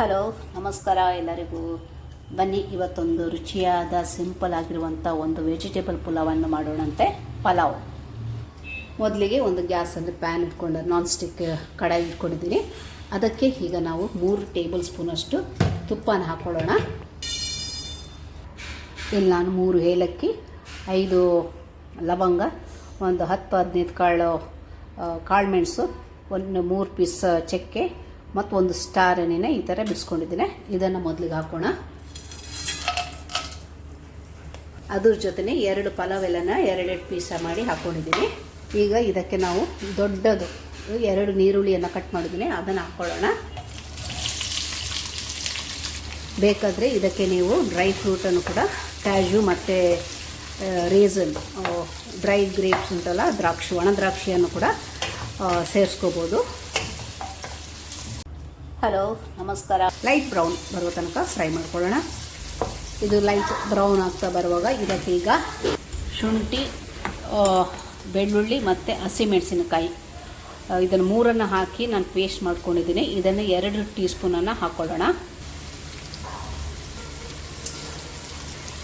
Hello, ನಮಸ್ಕಾರ ಎಲ್ಲರಿಗೂ. ಬನ್ನಿ, ಇವತ್ತೊಂದು ರುಚಿಯಾದ ಸಿಂಪಲ್ ಆಗಿರುವಂಥ ಒಂದು ವೆಜಿಟೇಬಲ್ ಪುಲಾವನ್ನು ಮಾಡೋಣಂತೆ. ಪಲಾವ್. ಮೊದಲಿಗೆ ಒಂದು ಗ್ಯಾಸಲ್ಲಿ ಪ್ಯಾನ್ ಇಟ್ಕೊಂಡು ನಾನ್ ಸ್ಟಿಕ್ ಕಡಾಯಿ ಇಟ್ಕೊಂಡಿದ್ದೀನಿ. ಅದಕ್ಕೆ ಈಗ ನಾವು ಮೂರು ಟೇಬಲ್ ಸ್ಪೂನಷ್ಟು ತುಪ್ಪನ ಹಾಕ್ಕೊಳ್ಳೋಣ ಇಲ್ಲಿ ನಾನು ಮೂರು ಏಲಕ್ಕಿ, ಐದು ಲವಂಗ, ಒಂದು ಹತ್ತು ಹದಿನೈದು ಕಾಳು ಕಾಳು ಮೆಣಸು, ಒಂದು ಮೂರು ಪೀಸ್ ಚಕ್ಕೆ ಮತ್ತು ಒಂದು ಸ್ಟಾರ್ ಎಣ್ಣೆನ ಈ ಥರ ಬಿಡಿಸ್ಕೊಂಡಿದ್ದೀನಿ. ಇದನ್ನು ಮೊದಲಿಗೆ ಹಾಕೋಣ. ಅದ್ರ ಜೊತೆನೆ ಎರಡು ಪಲಾವ್ ಎಲೆನ ಎರಡೆರಡು ಪೀಸ ಮಾಡಿ ಹಾಕ್ಕೊಂಡಿದ್ದೀನಿ ಈಗ ಇದಕ್ಕೆ ನಾವು ದೊಡ್ಡದು ಎರಡು ನೀರುಳ್ಳಿಯನ್ನು ಕಟ್ ಮಾಡಿದ್ದೀನಿ. ಅದನ್ನು ಹಾಕ್ಕೊಳ್ಳೋಣ ಬೇಕಾದರೆ ಇದಕ್ಕೆ ನೀವು ಡ್ರೈ ಫ್ರೂಟನ್ನು ಕೂಡ ಕ್ಯಾಶು ಮತ್ತು ರೇಸನ್ ಡ್ರೈ ಗ್ರೇಪ್ಸ್ ಉಂಟಲ್ಲ, ದ್ರಾಕ್ಷಿ, ಒಣ ದ್ರಾಕ್ಷಿಯನ್ನು ಕೂಡ ಸೇರಿಸ್ಕೋಬೋದು. ಹಲೋ, ನಮಸ್ಕಾರ. ಲೈಟ್ ಬ್ರೌನ್ ಬರುವ ತನಕ ಫ್ರೈ ಮಾಡ್ಕೊಳ್ಳೋಣ. ಇದು ಲೈಟ್ ಬ್ರೌನ್ ಆಗ್ತಾ ಬರುವಾಗ ಇದಕ್ಕೆ ಈಗ ಶುಂಠಿ ಬೆಳ್ಳುಳ್ಳಿ ಮತ್ತು ಹಸಿಮೆಣಸಿನಕಾಯಿ ಇದನ್ನು ಮೂರನ್ನು ಹಾಕಿ ನಾನು ಪೇಸ್ಟ್ ಮಾಡ್ಕೊಂಡಿದ್ದೀನಿ. ಇದನ್ನು ಎರಡು ಟೀ ಸ್ಪೂನನ್ನು ಹಾಕ್ಕೊಳ್ಳೋಣ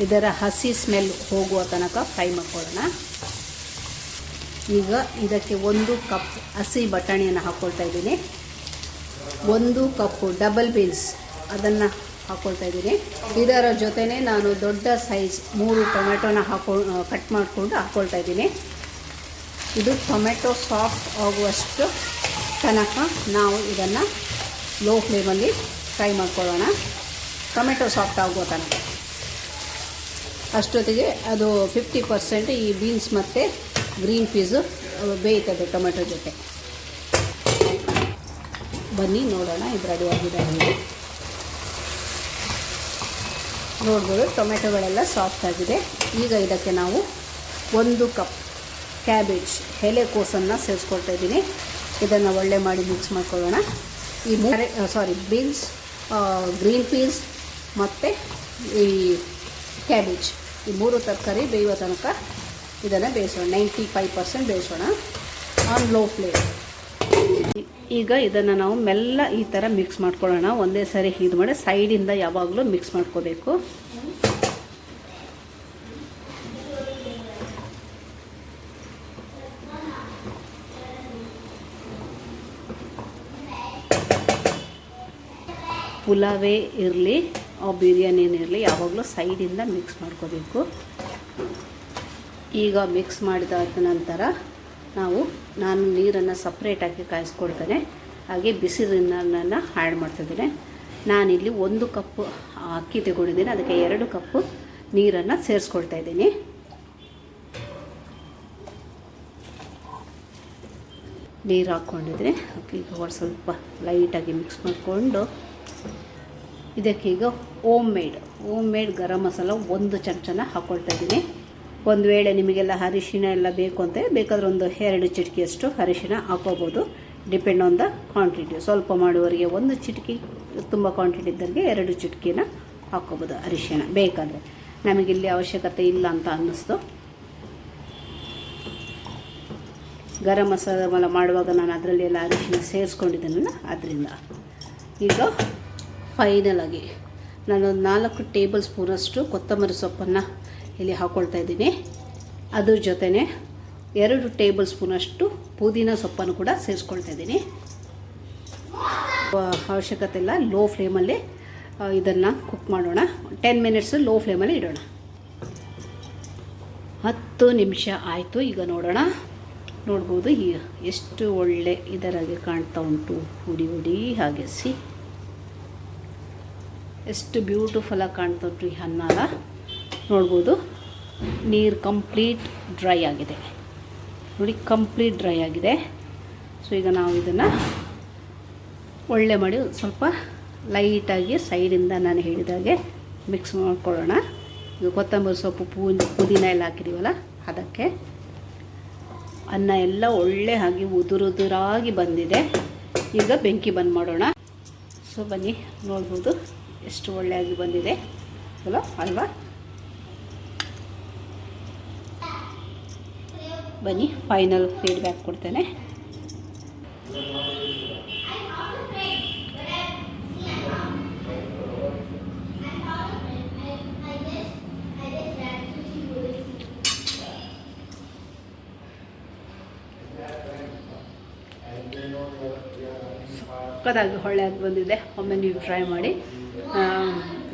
ಇದರ ಹಸಿ ಸ್ಮೆಲ್ ಹೋಗುವ ತನಕ ಫ್ರೈ ಮಾಡ್ಕೊಳ್ಳೋಣ. ಈಗ ಇದಕ್ಕೆ ಒಂದು ಕಪ್ ಹಸಿ ಬಟಾಣಿಯನ್ನು ಹಾಕ್ಕೊಳ್ತಾ ಇದ್ದೀನಿ. ಒಂದು ಕಪ್ಪು ಡಬಲ್ ಬೀನ್ಸ್ ಅದನ್ನು ಹಾಕ್ಕೊಳ್ತಾ ಇದ್ದೀನಿ. ಇದರ ಜೊತೆನೇ ನಾನು ದೊಡ್ಡ ಸೈಜ್ ಮೂರು ಟೊಮೆಟೊನ ಹಾಕೊ ಕಟ್ ಮಾಡಿಕೊಂಡು ಹಾಕ್ಕೊಳ್ತಾ ಇದ್ದೀನಿ. ಇದು ಟೊಮೆಟೊ ಸಾಫ್ಟ್ ಆಗುವಷ್ಟು ತನಕ ನಾವು ಇದನ್ನು ಲೋ ಫ್ಲೇಮಲ್ಲಿ ಫ್ರೈ ಮಾಡ್ಕೊಳ್ಳೋಣ. ಟೊಮೆಟೊ ಸಾಫ್ಟ್ ಆಗುವ ತನಕ. ಅಷ್ಟೊತ್ತಿಗೆ ಅದು ಫಿಫ್ಟಿ ಪರ್ಸೆಂಟ್ ಈ ಬೀನ್ಸ್ ಮತ್ತು ಗ್ರೀನ್ ಪೀಸು ಬೇಯ್ತದೆ ಟೊಮೆಟೊ ಜೊತೆ. ಬನ್ನಿ, ನೋಡೋಣ, ಇದು ರೆಡಿ ಆಗಿದೆ ಅಂತ ನೋಡ್ಬೋದು ಟೊಮೆಟೊಗಳೆಲ್ಲ ಸಾಫ್ಟ್ ಆಗಿದೆ. ಈಗ ಇದಕ್ಕೆ ನಾವು ಒಂದು ಕಪ್ ಕ್ಯಾಬೇಜ್ ಎಲೆಕೋಸನ್ನು ಸೇರಿಸ್ಕೊಳ್ತಾ ಇದ್ದೀನಿ. ಇದನ್ನು ಒಳ್ಳೆ ಮಾಡಿ ಮಿಕ್ಸ್ ಮಾಡ್ಕೊಳ್ಳೋಣ. ಈ ಮೂರೆ ಸಾರಿ ಬೀನ್ಸ್ ಗ್ರೀನ್ ಪೀಸ್ ಮತ್ತು ಈ ಕ್ಯಾಬೇಜ್ ಈ ಮೂರು ತರಕಾರಿ ಬೇಯುವ ತನಕ ಇದನ್ನು ಬೇಯಿಸೋಣ. ನೈಂಟಿ ಫೈವ್ ಪರ್ಸೆಂಟ್ ಬೇಯಿಸೋಣ. ಆನ್ ಲೋ ಫ್ಲೇಮ್ ಈಗ ಇದನ್ನು ನಾವು ಮೆಲ್ಲ ಈ ಥರ ಮಿಕ್ಸ್ ಮಾಡ್ಕೊಳ್ಳೋಣ. ಒಂದೇ ಸಾರಿ ಇದು ಮಾಡಿ ಸೈಡಿಂದ ಯಾವಾಗಲೂ ಮಿಕ್ಸ್ ಮಾಡ್ಕೋಬೇಕು. ಪುಲಾವೇ ಇರಲಿ. ಬಿರಿಯಾನಿನೇ ಏನಿರಲಿ ಯಾವಾಗಲೂ ಸೈಡಿಂದ ಮಿಕ್ಸ್ ಮಾಡ್ಕೋಬೇಕು. ಈಗ ಮಿಕ್ಸ್ ಮಾಡಿದಾದ ನಂತರ ನಾವು, ನಾನು ನೀರನ್ನು ಸಪ್ರೇಟಾಗಿ ಕಾಯಿಸ್ಕೊಳ್ತೇನೆ. ಹಾಗೆ ಬಿಸಿ ನೀರನ್ನು ಆ್ಯಡ್ ಮಾಡ್ತಿದ್ದೇನೆ. ನಾನಿಲ್ಲಿ ಒಂದು ಕಪ್ಪು ಅಕ್ಕಿ ತಗೊಂಡಿದ್ದೀನಿ. ಅದಕ್ಕೆ ಎರಡು ಕಪ್ಪು ನೀರನ್ನು ಸೇರಿಸ್ಕೊಳ್ತಾ ಇದ್ದೀನಿ. ನೀರು ಹಾಕ್ಕೊಂಡಿದ್ದೀನಿ. ಅಕ್ಕಿ ಸ್ವಲ್ಪ ಲೈಟಾಗಿ ಮಿಕ್ಸ್ ಮಾಡಿಕೊಂಡು ಇದಕ್ಕೀಗ home made home made garam masala ಒಂದು ಚಮಚನ ಹಾಕ್ಕೊಳ್ತಾ ಇದ್ದೀನಿ. ಒಂದು ವೇಳೆ ನಿಮಗೆಲ್ಲ ಅರಿಶಿನ ಎಲ್ಲ ಬೇಕು ಅಂತ, ಬೇಕಾದ್ರೆ ಒಂದು ಎರಡು ಚಿಟಿಕೆಯಷ್ಟು ಅರಿಶಿನ ಹಾಕೋಬೋದು. ಡಿಪೆಂಡ್ ಆನ್ ದ ಕ್ವಾಂಟಿಟಿ ಸ್ವಲ್ಪ ಮಾಡುವವರಿಗೆ ಒಂದು ಚಿಟಕಿ, ತುಂಬ ಕ್ವಾಂಟಿಟಿ ಇದ್ದವರಿಗೆ ಎರಡು ಚಿಟಕಿನ ಹಾಕ್ಕೋಬೋದು ಅರಿಶಿಣ ಬೇಕಾದರೆ. ನಮಗಿಲ್ಲಿ ಅವಶ್ಯಕತೆ ಇಲ್ಲ ಅಂತ ಅನ್ನಿಸ್ತು. ಗರಂ ಮಸಾಲ ಮಾಡುವಾಗ ನಾನು ಅದರಲ್ಲಿ ಎಲ್ಲ ಅರಿಶಿನ ಸೇರಿಸ್ಕೊಂಡಿದ್ದೇನೆ ಅದರಿಂದ. ಈಗ ಫೈನಲ್ ನಾನು ನಾಲ್ಕು ಟೇಬಲ್ ಸ್ಪೂನಷ್ಟು ಕೊತ್ತಂಬರಿ ಸೊಪ್ಪನ್ನು ಇಲ್ಲಿ ಹಾಕ್ಕೊಳ್ತಾ ಇದ್ದೀನಿ. ಅದ್ರ ಜೊತೆನೇ ಎರಡು ಟೇಬಲ್ ಸ್ಪೂನಷ್ಟು ಪುದೀನ ಸೊಪ್ಪನ್ನು ಕೂಡ ಸೇರಿಸ್ಕೊಳ್ತಾ ಇದ್ದೀನಿ. ಅವಶ್ಯಕತೆ ಇಲ್ಲ ಲೋ ಫ್ಲೇಮಲ್ಲಿ ಇದನ್ನು ಕುಕ್ ಮಾಡೋಣ. ಟೆನ್ ಮಿನಿಟ್ಸ್ ಲೋ ಫ್ಲೇಮಲ್ಲಿ ಇಡೋಣ. ಹತ್ತು ನಿಮಿಷ ಆಯಿತು, ಈಗ ನೋಡೋಣ. ನೋಡ್ಬೋದು ಎಷ್ಟು ಒಳ್ಳೆ ಇದರಾಗೆ ಕಾಣ್ತಾ ಉಂಟು. ಹುಡಿ ಹುಡಿ, ಹಾಗೆ ಸಿ. ಎಷ್ಟು ಬ್ಯೂಟಿಫುಲ್ಲಾಗಿ ಕಾಣ್ತಾ ಉಂಟು ಈ ಅನ್ನಾಲ ನೋಡ್ಬೋದು. ನೀರು ಕಂಪ್ಲೀಟ್ ಡ್ರೈ ಆಗಿದೆ. ನೋಡಿ, ಕಂಪ್ಲೀಟ್ ಡ್ರೈ ಆಗಿದೆ. ಸೊ, ಈಗ ನಾವು ಇದನ್ನು ಒಳ್ಳೆ ಮಾಡಿ ಸ್ವಲ್ಪ ಲೈಟಾಗಿ ಸೈಡಿಂದ ನಾನು ಹೇಳಿದಾಗೆ ಮಿಕ್ಸ್ ಮಾಡ್ಕೊಳ್ಳೋಣ. ಈಗ ಕೊತ್ತಂಬರಿ ಸೊಪ್ಪು ಪೂ ಪುದೀನ ಎಲ್ಲ ಹಾಕಿದ್ದೀವಲ್ಲ ಅದಕ್ಕೆ ಅನ್ನ ಎಲ್ಲ ಒಳ್ಳೆ ಹಾಗೆ ಉದುರುದುರಾಗಿ ಬಂದಿದೆ. ಈಗ ಬೆಂಕಿ ಬಂದ್ ಮಾಡೋಣ. ಸೊ, ಬನ್ನಿ, ನೋಡ್ಬೋದು. ಎಷ್ಟು ಒಳ್ಳೆಯದು ಬಂದಿದೆ ಅಲ್ಲ ಅಲ್ವಾ? ಬನ್ನಿ ಫೈನಲ್ ಫೀಡ್ಬ್ಯಾಕ್ ಕೊಡ್ತೇನೆ. ಸಕ್ಕತ್ತಾಗಿ ಹೊಳ್ಳೆಯಾಗಿ ಬಂದಿದೆ. ಒಮ್ಮೆ ನೀವು ಟ್ರೈ ಮಾಡಿ.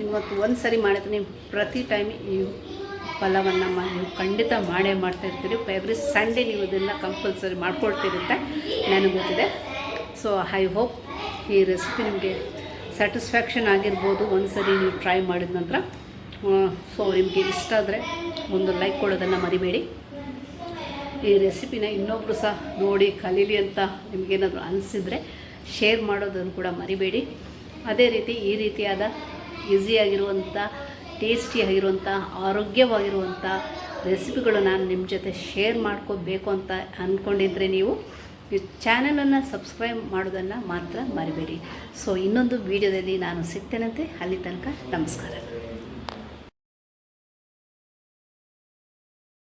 ಇವತ್ತು ಒಂದು ಸರಿ ಮಾಡಿದ್ರೆ ನೀವು ಪ್ರತಿ ಟೈಮ್ ಈ ಫಲವನ್ನು ನೀವು ಖಂಡಿತ ಮಾಡೇ ಮಾಡ್ತಾಯಿರ್ತೀರಿ ಎವ್ರಿ ಸಂಡೇ ನೀವು ಇದನ್ನು ಕಂಪಲ್ಸರಿ ಮಾಡ್ಕೊಳ್ತಿರುತ್ತೆ. ನನಗೆ ಗೊತ್ತಿದೆ. ಸೊ ಐ ಹೋಪ್ ಈ ರೆಸಿಪಿ ನಿಮಗೆ ಸ್ಯಾಟಿಸ್ಫ್ಯಾಕ್ಷನ್ ಆಗಿರ್ಬೋದು. ಒಂದು ಸರಿ ನೀವು ಟ್ರೈ ಮಾಡಿದ ನಂತರ ಸೊ ನಿಮಗೆ ಇಷ್ಟ ಆದರೆ ಒಂದು ಲೈಕ್ ಕೊಡೋದನ್ನು ಮರಿಬೇಡಿ. ಈ ರೆಸಿಪಿನ ಇನ್ನೊಬ್ಬರು ಸಹ ನೋಡಿ ಕಲೀಲಿ ಅಂತ ನಿಮಗೇನಾದರೂ ಅನಿಸಿದರೆ ಶೇರ್ ಮಾಡೋದನ್ನು ಕೂಡ ಮರಿಬೇಡಿ. ಅದೇ ರೀತಿ ಈ ರೀತಿಯಾದ ಈಸಿಯಾಗಿರುವಂಥ ಟೇಸ್ಟಿಯಾಗಿರುವಂಥ ಆರೋಗ್ಯವಾಗಿರುವಂಥ ರೆಸಿಪಿಗಳು ನಾನು ನಿಮ್ಮ ಜೊತೆ ಶೇರ್ ಮಾಡ್ಕೋಬೇಕು ಅಂತ ಅಂದ್ಕೊಂಡಿದ್ರೆ ನೀವು ಈ ಚಾನಲನ್ನು ಸಬ್ಸ್ಕ್ರೈಬ್ ಮಾಡೋದನ್ನು ಮಾತ್ರ ಮರಿಬೇಡಿ. ಸೊ ಇನ್ನೊಂದು ವೀಡಿಯೋದಲ್ಲಿ ನಾನು ಸಿಗ್ತೇನಂತೆ. ಅಲ್ಲಿ ತನಕ ನಮಸ್ಕಾರ.